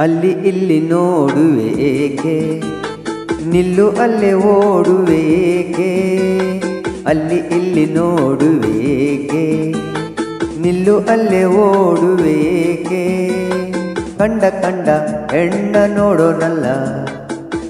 ಅಲ್ಲಿ ಇಲ್ಲಿ ನೋಡುವೆ ಏಕೆ? ನಿಲ್ಲು ಅಲ್ಲೇ ಓಡುವೆ ಏಕೆ? ಅಲ್ಲಿ ಇಲ್ಲಿ ನೋಡುವೆ ಏಕೆ? ನಿಲ್ಲು ಅಲ್ಲೇ ಓಡುವೆ ಏಕೆ? ಕಂಡ ಕಂಡ ಹೆಣ್ಣ ನೋಡೋನಲ್ಲ,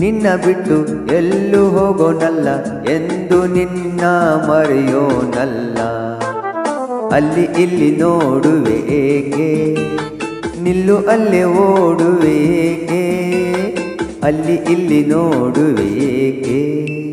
ನಿನ್ನ ಬಿಟ್ಟು ಎಲ್ಲೂ ಹೋಗೋನಲ್ಲ ಎಂದು ನಿನ್ನ ಮರೆಯೋನಲ್ಲ. ಅಲ್ಲಿ ಇಲ್ಲಿ ನೋಡುವೆ ಏಕೆ? ನಿಲ್ಲು ಅಲ್ಲಿ ಓಡುವೇಕೆ? ಅಲ್ಲಿ ಇಲ್ಲಿ ನೋಡುವೇಕೆ?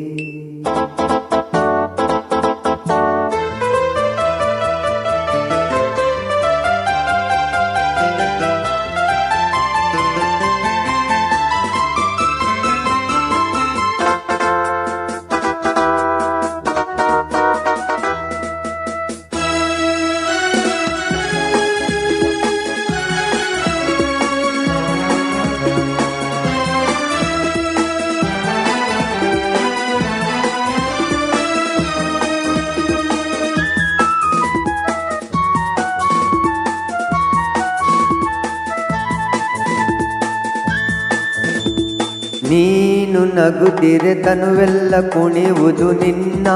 ನೀನು ನಗುತ್ತಿರೆ ತನುವೆಲ್ಲ ಕುಣಿಯುವುದು ನಿನ್ನ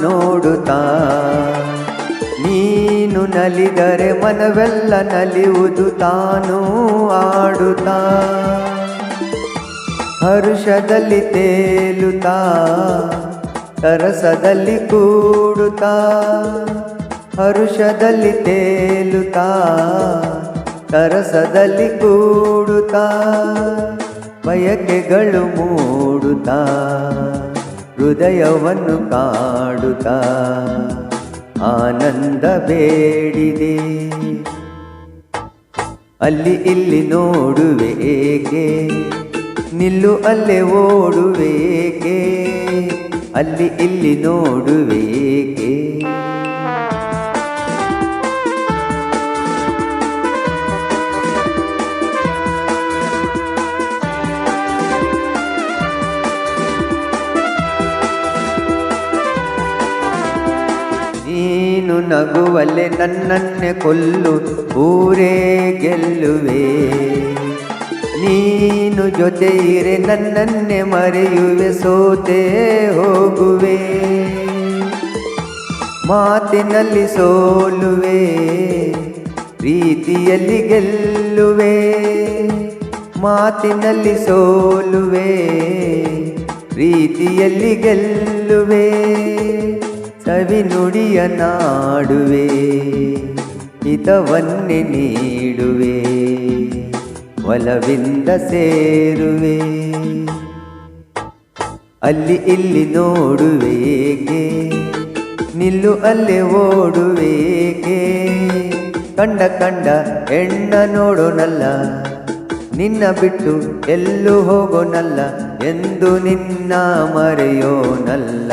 ನೋಡುತ್ತಾ. ನೀನು ನಲಿದರೆ ಮನವೆಲ್ಲ ನಲಿಯುವುದು ತಾನು ಆಡುತ್ತಾ. ಹರುಷದಲ್ಲಿ ತೇಲುತ್ತಾ ಸರಸದಲ್ಲಿ ಕೂಡುತ್ತಾ. ಹರುಷದಲ್ಲಿ ತೇಲುತ್ತಾ ಸರಸದಲ್ಲಿ ಕೂಡುತ್ತಾ. ಬಯಕೆಗಳು ಮೂಡುತ್ತ, ಹೃದಯವನ್ನು ಕಾಡುತ್ತಾ, ಆನಂದ ಬೇಡಿದೆ. ಅಲ್ಲಿ ಇಲ್ಲಿ ನೋಡುವೆ ನಿಲ್ಲು ಅಲ್ಲೇ ಓಡುವೇಕೆ ಅಲ್ಲಿ ಇಲ್ಲಿ ನೋಡುವೆ ನಗುವಲೆ ನನ್ನನ್ನೇ ಕೊಲ್ಲು, ಊರೇ ಗೆಲ್ಲುವೆ. ನೀನು ಜೊತೆ ಇರೆ ನನ್ನನ್ನೇ ಮರೆಯುವೆ, ಸೋತೆ ಹೋಗುವೆ. ಮಾತಿನಲ್ಲಿ ಸೋಲುವೆ, ಪ್ರೀತಿಯಲ್ಲಿ ಗೆಲ್ಲುವೆ. ಮಾತಿನಲ್ಲಿ ಸೋಲುವೆ, ಪ್ರೀತಿಯಲ್ಲಿ ಗೆಲ್ಲುವೆ. ಸವಿ ನುಡಿಯ ನಾಡುವೆ, ಹಿತವನ್ನೇ ನೀಡುವೆ, ಒಲವಿಂದ ಸೇರುವೆ. ಅಲ್ಲಿ ಇಲ್ಲಿ ನೋಡುವೇಕೆ ನಿಲ್ಲು ಅಲ್ಲೇ ಓಡುವೇಕೆ ಕಂಡ ಕಂಡ ಹೆಣ್ಣ ನೋಡೋನಲ್ಲ, ನಿನ್ನ ಬಿಟ್ಟು ಎಲ್ಲೂ ಹೋಗೋನಲ್ಲ ಎಂದು ನಿನ್ನ ಮರೆಯೋನಲ್ಲ.